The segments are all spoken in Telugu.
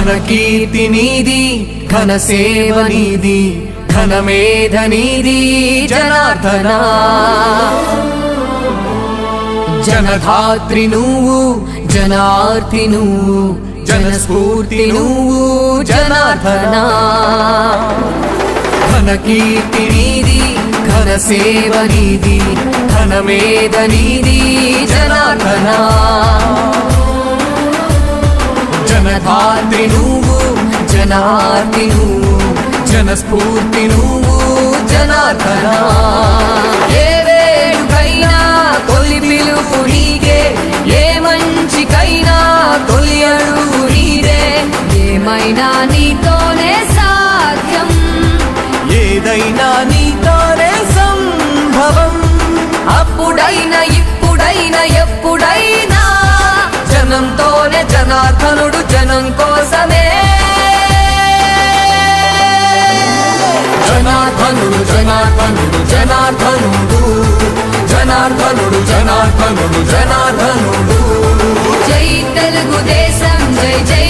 ఘన కీర్తి నీది ఘన సేవ నీది ఘన మేధ నీది జనార్దన. జనధాత్రి నువ్వు జనార్తి నువ్వు జనస్ఫూర్తి నువ్వు జనార్దన. ఘన కీర్తి నీది ఘన సేవ నీది ఘన మేధ నీది జనార్దనా. జనధాత్రి నువ్వు జనార్తి నువ్వు జనస్ఫూర్తి నువ్వు జనార్దన. ఏ వేడుకైనా తొలి పిలుపు నీకే ఏ మంచికైనా తొలి అడుగు నీదే. ఏమైనా నీతోనే సాధ్యం? ఏదైనా నీతోనే సంభవం. అప్పుడైనా ఇప్పుడైనా ఎప్పుడైనా. జనంతోనే జనార్దనుడు జనార్దనుడు జనార్దనుడు. జనార్దనుడు జనార్దనుడు జనార్దనుడు. జై తెలుగుదేశం జై జై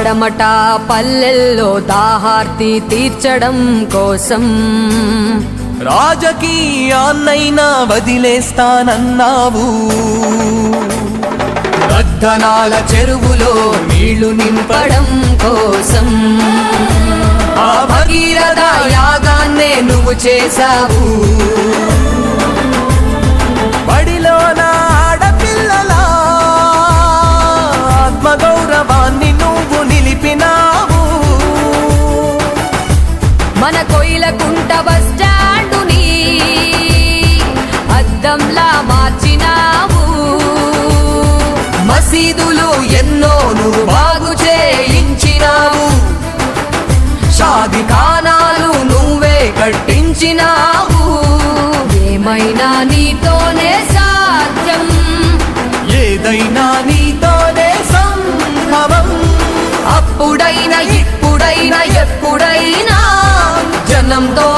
పడమట పల్లెల్లో దాహార్తి తీర్చడం కోసం. రాజకీయాన్నైనా వదిలేస్తానన్నావు. రద్దనాల చెరువులో నీళ్ళు నింపడం కోసం. ఆ భగీరథ యాగాన్నే నువ్వు చేశావు. బడిలోనా మన కొయిలకుంట బస్ స్టాండుని అద్దంలా మార్చినావు. మసీదులు ఎన్నో నువ్వు బాగు చేయించినావు. షాదికానాలు నువ్వే కట్టించినావు. ఏమైనా నీతోనే సాధ్యం? ఏదైనా నీతోనే సంభవం. అప్పుడైనా ఇప్పుడైనా ఎప్పుడైనా జనంతో